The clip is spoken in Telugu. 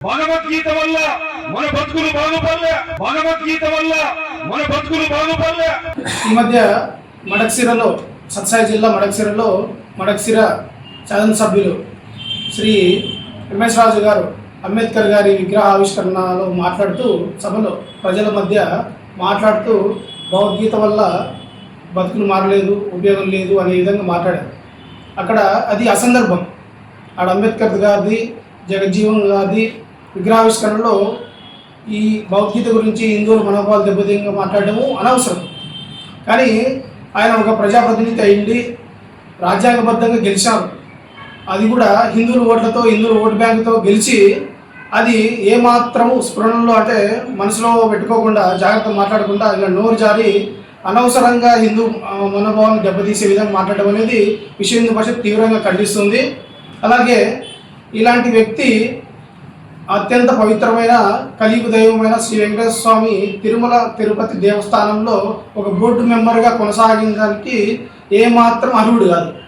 భగవద్గీత వల్ల మన బతుకులు బాగుపడలే. భగవద్గీత వల్ల మన బతుకులు బాగుపడలే. ఈ మధ్య మడక్సిరలో సత్సాయి జిల్లా మడక్సిరలో మడక్సిర శాసనసభ్యులు శ్రీ రమేష్ రాజు గారు అంబేద్కర్ గారి విగ్రహ ఆవిష్కరణలో మాట్లాడుతూ సభలో ప్రజల మధ్య మాట్లాడుతూ భగవద్గీత వల్ల బతుకులు మారలేదు ఉపయోగం లేదు అనే విధంగా మాట్లాడారు. అక్కడ అది అసందర్భం. ఆడ అంబేద్కర్ గారిది జగజ్జీవన్ గారిది విగ్రహావిష్కరణలో ఈ భగవద్గీత గురించి హిందువుల మనోభావాలు దెబ్బతీయంగా మాట్లాడటము అనవసరం. కానీ ఆయన ఒక ప్రజాప్రతినిధి అయింది రాజ్యాంగబద్ధంగా గెలిచారు. అది కూడా హిందువుల ఓట్లతో హిందువుల ఓటు బ్యాంకుతో గెలిచి అది ఏమాత్రము స్ఫురణలో అంటే మనసులో పెట్టుకోకుండా జాగ్రత్త మాట్లాడకుండా ఇలా నోరు జారి అనవసరంగా హిందూ మనోభావాన్ని దెబ్బతీసే విధంగా మాట్లాడడం అనేది విశ్వ హిందూ పరిషత్ తీవ్రంగా ఖండిస్తుంది. అలాగే ఇలాంటి వ్యక్తి అత్యంత పవిత్రమైన కలియుగ దైవమైన శ్రీ వెంకటేశ్వర స్వామి తిరుమల తిరుపతి దేవస్థానంలో ఒక బోర్డు మెంబర్గా కొనసాగించడానికి ఏమాత్రం అర్హుడు కాదు.